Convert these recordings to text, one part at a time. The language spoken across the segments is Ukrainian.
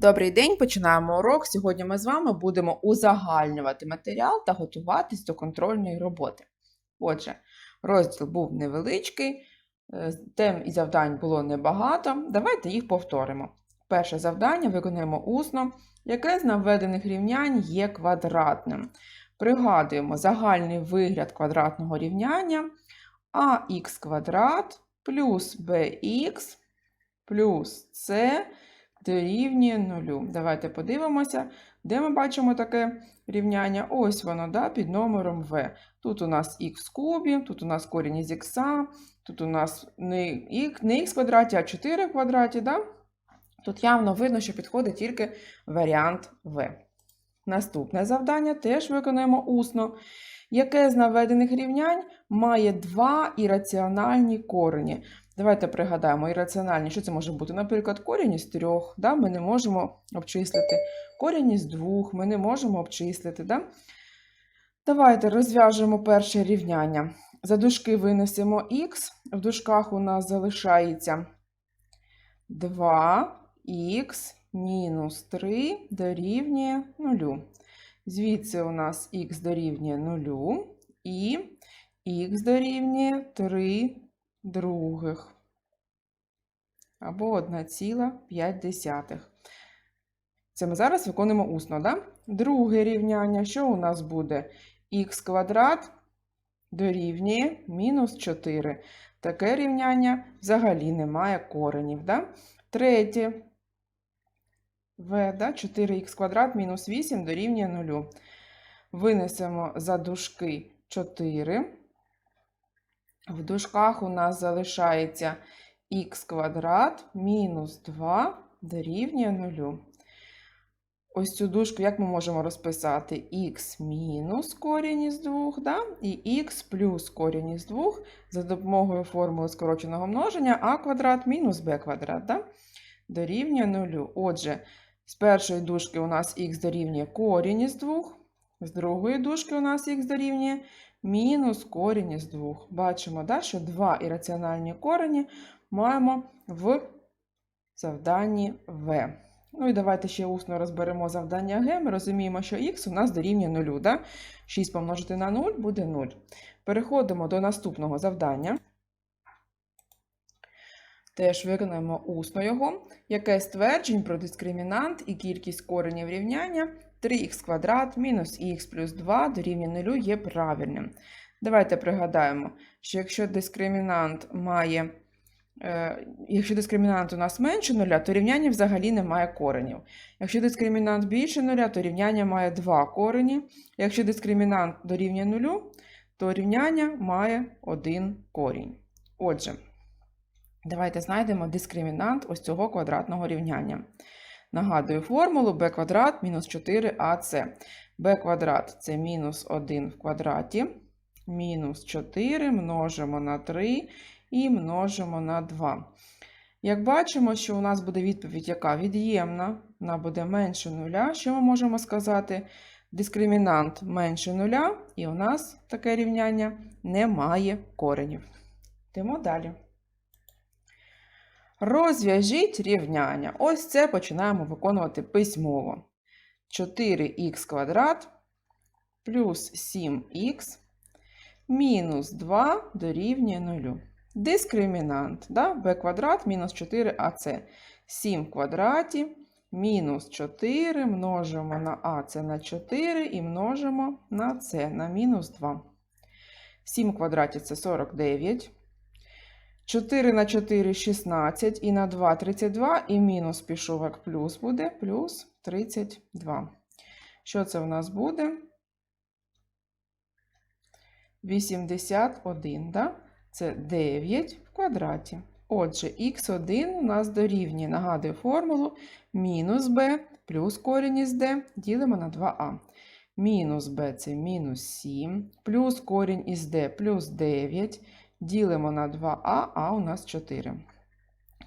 Добрий день, починаємо урок. Сьогодні ми з вами будемо узагальнювати матеріал та готуватись до контрольної роботи. Отже, розділ був невеличкий, е, тем і завдань було небагато. Давайте їх повторимо. Перше завдання виконуємо усно, яке з наведених рівнянь є квадратним. Пригадуємо загальний вигляд квадратного рівняння ax квадрат плюс bx плюс c дорівнює нулю. Давайте подивимося, де ми бачимо таке рівняння. Ось воно да, під номером v. Тут у нас х в кубі, тут у нас корінь із х, тут у нас не х, квадраті, а 4 в квадраті. Да? Тут явно видно, що підходить тільки варіант v. Наступне завдання теж виконуємо усно. Яке з наведених рівнянь має два ірраціональні корені? Давайте пригадаємо ірраціональні, що це може бути? Наприклад, корінь із трьох, да? ми не можемо обчислити. Корінь із двох ми не можемо обчислити. Да? Давайте розв'яжемо перше рівняння. За дужки винесемо х, в дужках у нас залишається 2х мінус 3 дорівнює 0. Звідси у нас х дорівнює 0 і х дорівнює 3 других або 1,5. Це ми зараз виконуємо усно. Да? Друге рівняння, що у нас буде? х квадрат дорівнює мінус 4. Таке рівняння взагалі не має коренів. Да? Третє v, да? 4х квадрат мінус 8 дорівнює 0. Винесемо за дужки 4. В дужках у нас залишається х квадрат мінус 2 дорівнює 0. Ось цю дужку як ми можемо розписати? х мінус корінь із 2, да? і х плюс корінь із 2 за допомогою формули скороченого множення а квадрат мінус b квадрат да? дорівнює 0. Отже, з першої дужки у нас х дорівнює корінь із 2, з другої дужки у нас х дорівнює мінус корінь із 2. Бачимо, да, що два ірраціональні корені маємо в завданні В. Ну і давайте ще усно розберемо завдання Г. Ми розуміємо, що х у нас дорівнює 0. Да? 6 помножити на 0 буде 0. Переходимо до наступного завдання. Теж виконаємо усно його, яке стверджень про дискримінант і кількість коренів рівняння 3х квадрат мінус х плюс 2 дорівнює 0 є правильним. Давайте пригадаємо, що якщо дискримінант має, е, якщо дискримінант у нас менше 0, то рівняння взагалі не має коренів. Якщо дискримінант більше 0, то рівняння має 2 корені. Якщо дискримінант дорівнює 0, то рівняння має 1 корінь. Отже, давайте знайдемо дискримінант ось цього квадратного рівняння. Нагадую формулу b квадрат мінус 4ac. b квадрат це мінус 1 в квадраті, мінус 4 множимо на 3 і множимо на 2. Як бачимо, що у нас буде відповідь, яка від'ємна, вона буде менше нуля. Що ми можемо сказати? Дискримінант менше нуля, і у нас таке рівняння не має коренів. Йдемо далі. Розв'яжіть рівняння. Ось це починаємо виконувати письмово. 4х квадрат плюс 7х мінус 2 дорівнює 0. Дискримінант да? b квадрат мінус 4ac. 7 в квадраті мінус 4 множимо на а це на 4 і множимо на це на мінус 2. 7 в квадраті це 49. 4 на 4 16 і на 2 32, і мінус пішов як плюс буде, плюс 32. Що це в нас буде? 81, да? Це 9 в квадраті. Отже, х1 у нас дорівнює, нагадую формулу, мінус b плюс корінь із d ділимо на 2а. Мінус b це мінус 7, плюс корінь із d плюс 9. Ділимо на 2а, а у нас 4.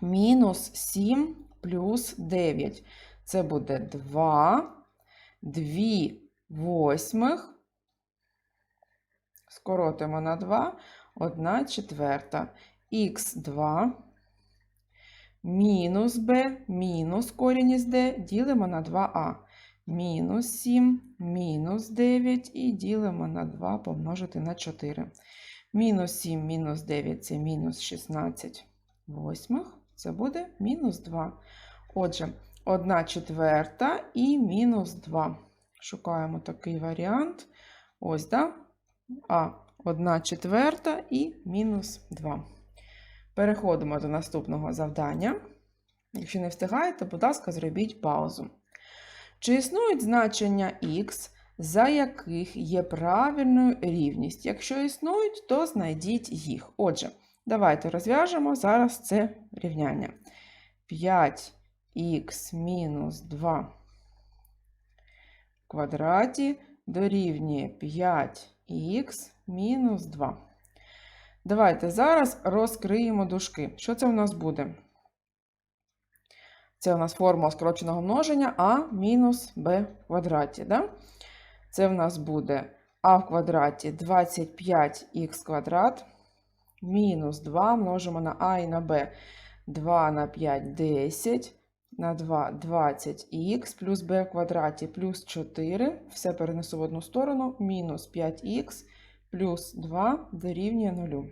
Мінус 7 плюс 9. Це буде 2, 2 восьмих. Скоротимо на 2, 1 четверта. Х2 мінус b мінус корінь із d ділимо на 2а. Мінус 7, мінус 9 і ділимо на 2 помножити на 4. Мінус 7, мінус 9 це мінус 16 восьмих. Це буде мінус 2. Отже, 1 четверта і мінус 2. Шукаємо такий варіант. Ось, да? А, 1 четверта і мінус 2. Переходимо до наступного завдання. Якщо не встигаєте, будь ласка, зробіть паузу. Чи існують значення х, за яких є правильною рівність? Якщо існують, то знайдіть їх. Отже, давайте розв'яжемо зараз це рівняння. 5х мінус 2 в квадраті дорівнює 5х мінус 2. Давайте зараз розкриємо дужки. Що це у нас буде? Це у нас формула скороченого множення а мінус b в квадраті. Да? Це в нас буде а в квадраті 25х квадрат мінус 2 множимо на а і на b. 2 на 5 10, на 2 20х плюс b в квадраті плюс 4. Все перенесу в одну сторону, мінус 5х плюс 2 дорівнює 0.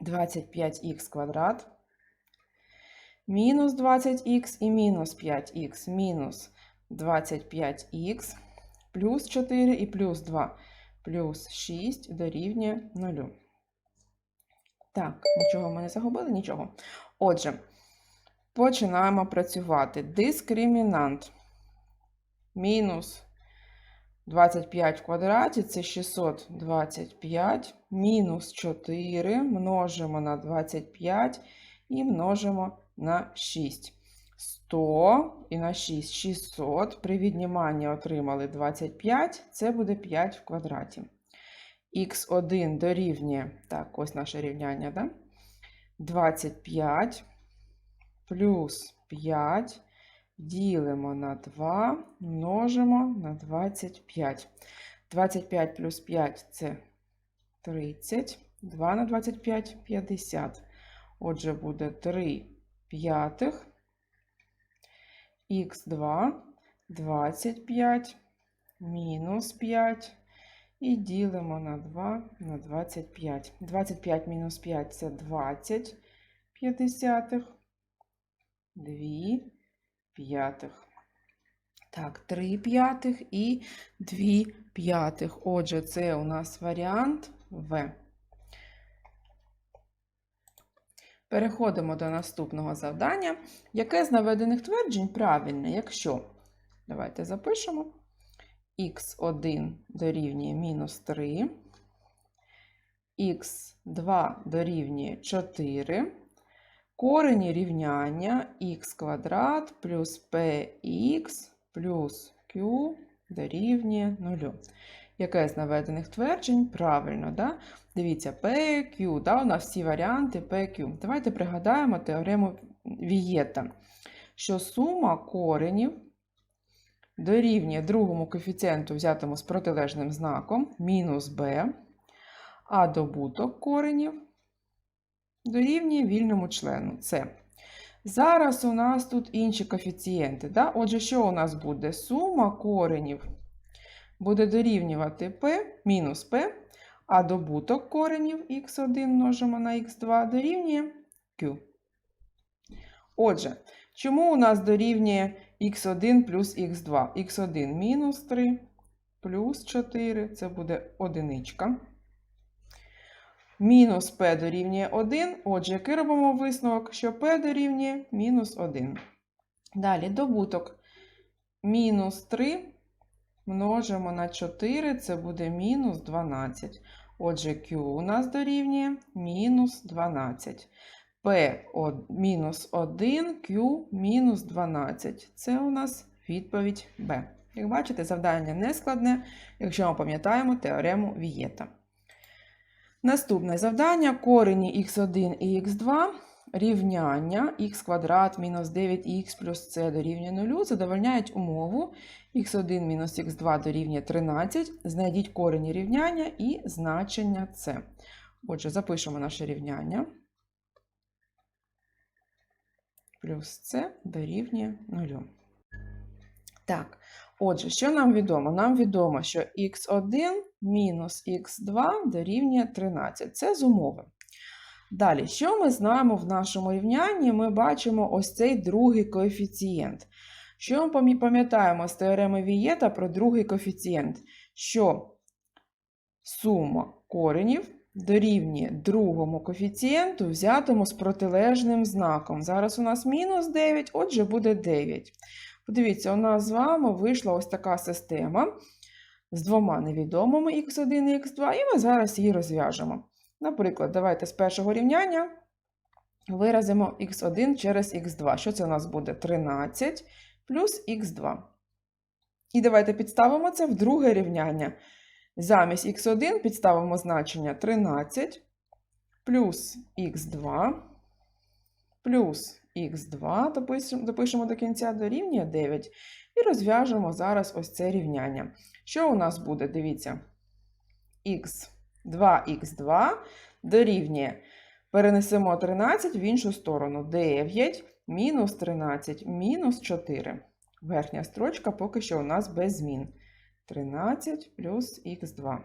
25х квадрат мінус 20х і мінус 5х мінус 25х плюс 4 і плюс 2 плюс 6 дорівнює 0. Так, нічого ми не загубили, нічого. Отже, починаємо працювати. Дискримінант мінус 25 в квадраті це 625 мінус 4 множимо на 25 і множимо на 6. 100 і на 6 600. При відніманні отримали 25, це буде 5 в квадраті. Х1 дорівнює, так, ось наше рівняння, да? 25 плюс 5 ділимо на 2, множимо на 25. 25 плюс 5 це 30, 2 на 25 50. Отже, буде 3 п'ятих, х2 25 мінус 5 і ділимо на 2 на 25. 25 мінус 5 це 20 п'ятдесятих, 2 п'ятих. Так, 3 п'ятих і 2 п'ятих. Отже, це у нас варіант В. Переходимо до наступного завдання. Яке з наведених тверджень правильне, якщо, давайте запишемо, х1 дорівнює мінус 3, х2 дорівнює 4, корені рівняння х квадрат плюс px плюс q дорівнює 0. Яке з наведених тверджень правильно, да? Дивіться, PQ, да, у нас всі варіанти PQ. Давайте пригадаємо теорему Вієта, що сума коренів дорівнює другому коефіцієнту, взятому з протилежним знаком, мінус b, а добуток коренів дорівнює вільному члену С. Зараз у нас тут інші коефіцієнти. Да? Отже, що у нас буде? Сума коренів буде дорівнювати p мінус p, а добуток коренів х1 множимо на х2 дорівнює q. Отже, чому у нас дорівнює х1 плюс х2? х1 мінус 3 плюс 4 це буде одиничка. Мінус p дорівнює 1. Отже, який робимо висновок, що p дорівнює мінус 1. Далі добуток мінус 3 множимо на 4, це буде мінус 12. Отже, Q у нас дорівнює мінус 12. P мінус 1, Q мінус 12. Це у нас відповідь B. Як бачите, завдання не складне, якщо ми пам'ятаємо теорему Вієта. Наступне завдання: корені х1 і х2 рівняння х квадрат мінус 9х плюс c дорівнює 0 задовольняють умову х1 мінус х2 дорівнює 13. Знайдіть корені рівняння і значення c. Отже, запишемо наше рівняння. плюс С дорівнює 0. Так, отже, що нам відомо? Нам відомо, що х1 мінус х2 дорівнює 13. Це з умови. Далі, що ми знаємо в нашому рівнянні? Ми бачимо ось цей другий коефіцієнт. Що ми пам'ятаємо з теореми Вієта про другий коефіцієнт? Що сума коренів дорівнює другому коефіцієнту, взятому з протилежним знаком. Зараз у нас мінус 9, отже, буде 9. Подивіться, у нас з вами вийшла ось така система з двома невідомими х1 і х2, і ми зараз її розв'яжемо. Наприклад, давайте з першого рівняння виразимо х1 через х2. Що це у нас буде? 13 плюс х2. І давайте підставимо це в друге рівняння. Замість х1 підставимо значення 13 плюс х2 плюс х2, допишемо, допишемо до кінця дорівнює 9. І розв'яжемо зараз ось це рівняння. Що у нас буде? Дивіться, х 2х2 дорівнює. Перенесемо 13 в іншу сторону. 9 мінус 13 мінус 4. Верхня строчка поки що у нас без змін. 13 плюс х2.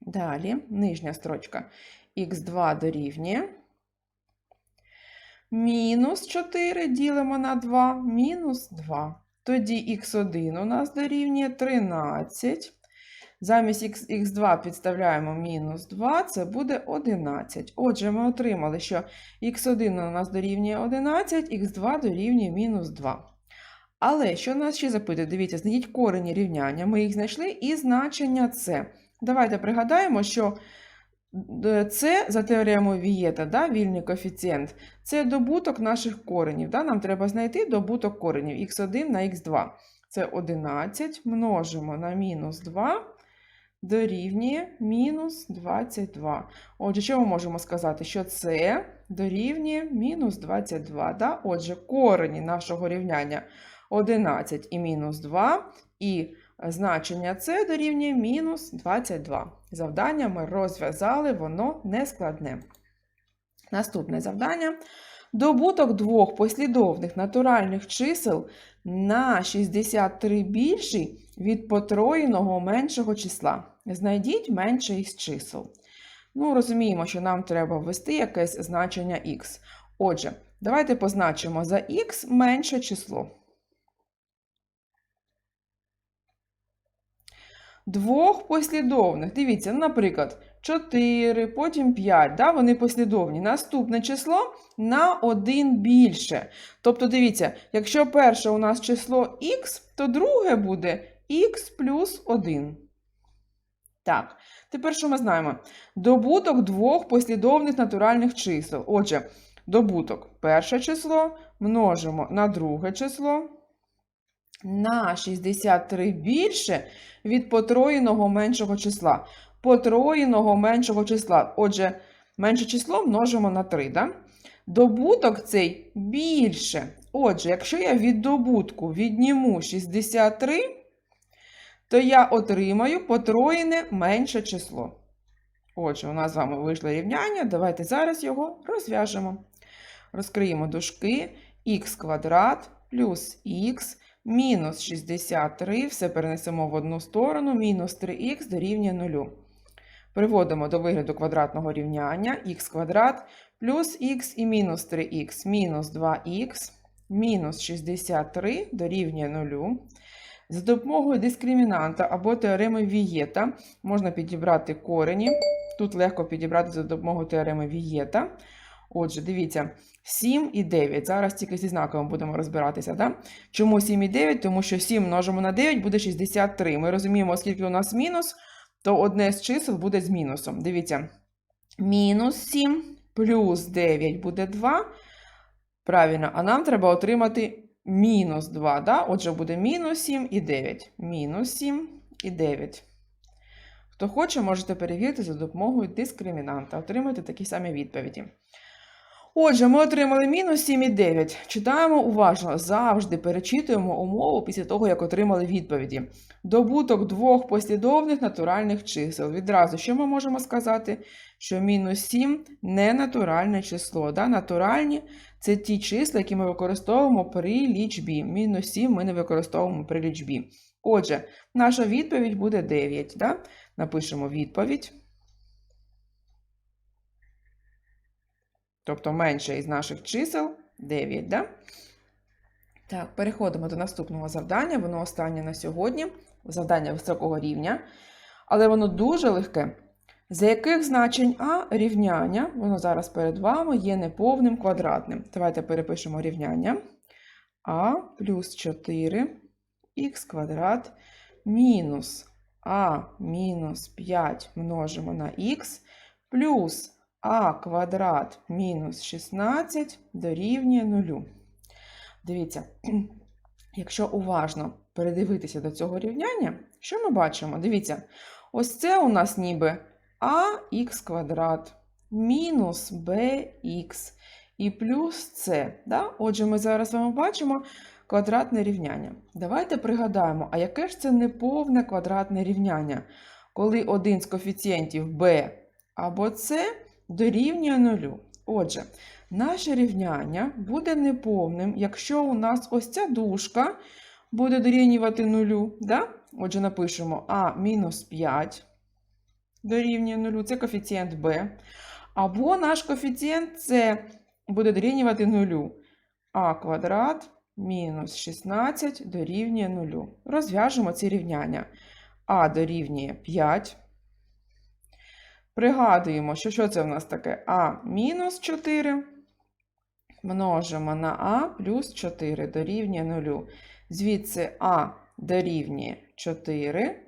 Далі нижня строчка х2 дорівнює. Мінус 4 ділимо на 2, мінус 2. Тоді х1 у нас дорівнює 13. Замість х2 підставляємо мінус 2, це буде 11. Отже, ми отримали, що х1 у нас дорівнює 11, х2 дорівнює мінус 2. Але що нас ще запитує? Дивіться, знайдіть корені рівняння. Ми їх знайшли і значення це. Давайте пригадаємо, що це за теоремою Вієта, да, вільний коефіцієнт, це добуток наших коренів. Да? Нам треба знайти добуток коренів х1 на х2. Це 11 множимо на мінус 2 дорівнює мінус 22. Отже, що ми можемо сказати? Що це дорівнює мінус 22. Да? Отже, корені нашого рівняння 11 і мінус 2, і значення це дорівнює мінус 22. Завдання ми розв'язали, воно не складне. Наступне завдання. Добуток двох послідовних натуральних чисел на 63 більший від потроєного меншого числа. Знайдіть менше із чисел. Ну, розуміємо, що нам треба ввести якесь значення х. Отже, давайте позначимо за х менше число. Двох послідовних. Дивіться, наприклад, 4, потім 5. Да, вони послідовні. Наступне число на 1 більше. Тобто, дивіться, якщо перше у нас число х, то друге буде х плюс 1. Так, тепер що ми знаємо? Добуток двох послідовних натуральних чисел. Отже, добуток перше число множимо на друге число. На 63 більше від потроєного меншого числа. Потроєного меншого числа. Отже, менше число множимо на 3. Да? Добуток цей більше. Отже, якщо я від добутку відніму 63, то я отримаю потроєне менше число. Отже, у нас з вами вийшло рівняння. Давайте зараз його розв'яжемо. Розкриємо дужки х квадрат плюс х мінус 63, все перенесемо в одну сторону, мінус 3х дорівнює 0. Приводимо до вигляду квадратного рівняння х квадрат плюс х і мінус 3х мінус 2х мінус 63 дорівнює 0. За допомогою дискримінанта або теореми Вієта можна підібрати корені. Тут легко підібрати за допомогою теореми Вієта. Отже, дивіться, 7 і 9. Зараз тільки зі знаками будемо розбиратися. Да? Чому 7 і 9? Тому що 7 множимо на 9 буде 63. Ми розуміємо, оскільки у нас мінус, то одне з чисел буде з мінусом. Дивіться, мінус 7 плюс 9 буде 2. Правильно, а нам треба отримати мінус 2. Да? Отже, буде мінус 7 і 9. Мінус 7 і 9. Хто хоче, можете перевірити за допомогою дискримінанта. Отримати такі самі відповіді. Отже, ми отримали мінус 7,9. Читаємо уважно, завжди перечитуємо умову після того, як отримали відповіді. Добуток двох послідовних натуральних чисел. Відразу, що ми можемо сказати? Що мінус 7 не натуральне число. Да? Натуральні Це ті числа, які ми використовуємо при лічбі. Мінус 7 ми не використовуємо при лічбі. Отже, наша відповідь буде 9. Да? Напишемо відповідь. Тобто менше із наших чисел 9. Да? Так, переходимо до наступного завдання. Воно останнє на сьогодні. Завдання високого рівня. Але воно дуже легке. За яких значень А рівняння, воно зараз перед вами є неповним квадратним. Давайте перепишемо рівняння. А плюс 4 х квадрат мінус А мінус 5 множимо на х плюс А квадрат мінус 16 дорівнює 0. Дивіться, якщо уважно передивитися до цього рівняння, що ми бачимо? Дивіться, ось це у нас ніби ах квадрат мінус bx і плюс c. Да? Отже, ми зараз з бачимо квадратне рівняння. Давайте пригадаємо, а яке ж це неповне квадратне рівняння, коли один з коефіцієнтів b або c дорівнює нулю. Отже, наше рівняння буде неповним, якщо у нас ось ця дужка буде дорівнювати нулю. Да? Отже, напишемо а мінус 5 дорівнює нулю, це коефіцієнт b. Або наш коефіцієнт c буде дорівнювати нулю. а квадрат мінус 16 дорівнює нулю. Розв'яжемо ці рівняння. а дорівнює 5. Пригадуємо, що що це в нас таке? а мінус 4 множимо на а плюс 4 дорівнює 0. Звідси а дорівнює 4,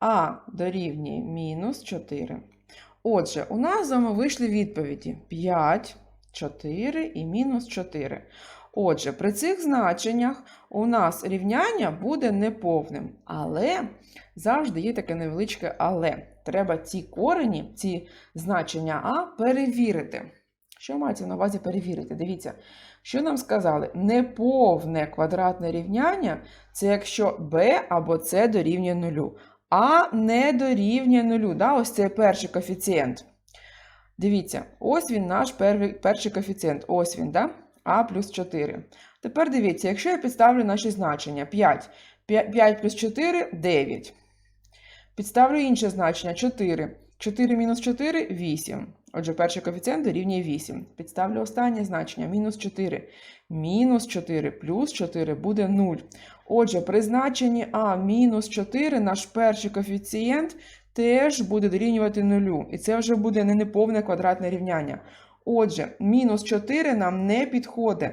а дорівнює мінус 4. Отже, у нас з вами вийшли відповіді 5, 4 і мінус 4. Отже, при цих значеннях у нас рівняння буде неповним. Але завжди є таке невеличке але. Треба ці корені, ці значення А перевірити. Що мається на увазі перевірити? Дивіться, що нам сказали? Неповне квадратне рівняння це якщо b або c дорівнює нулю. А не дорівнює нулю. Да? Ось це перший коефіцієнт. Дивіться, ось він наш перший коефіцієнт. Ось він, да? А плюс 4. Тепер дивіться, якщо я підставлю наші значення 5. 5 плюс 4 9. Підставлю інше значення 4. 4 мінус 4 8. Отже, перший коефіцієнт дорівнює 8. Підставлю останнє значення мінус 4. Мінус 4 плюс 4 буде 0. Отже, при значенні А мінус 4 наш перший коефіцієнт теж буде дорівнювати 0. І це вже буде не неповне квадратне рівняння. Отже, мінус 4 нам не підходить.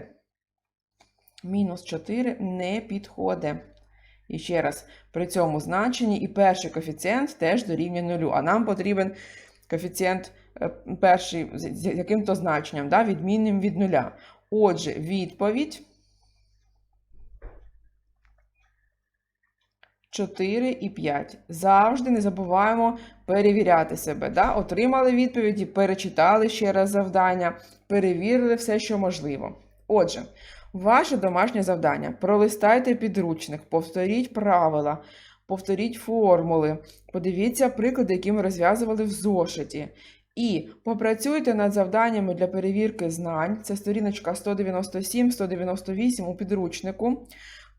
Мінус 4 не підходить. І ще раз, при цьому значенні і перший коефіцієнт теж дорівнює 0. А нам потрібен коефіцієнт е, перший з яким-то значенням, да, відмінним від нуля. Отже, відповідь 4 і 5. Завжди не забуваємо перевіряти себе. Да? Отримали відповіді, перечитали ще раз завдання, перевірили все, що можливо. Отже, ваше домашнє завдання: пролистайте підручник, повторіть правила, повторіть формули, подивіться приклади, які ми розв'язували в зошиті. І попрацюйте над завданнями для перевірки знань. Це сторіночка 197-198 у підручнику.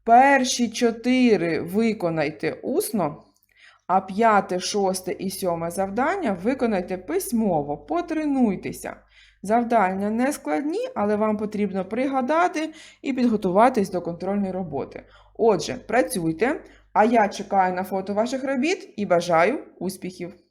Перші чотири виконайте усно, а п'яте, шосте і сьоме завдання виконайте письмово, потренуйтеся. Завдання не складні, але вам потрібно пригадати і підготуватись до контрольної роботи. Отже, працюйте, а я чекаю на фото ваших робіт і бажаю успіхів!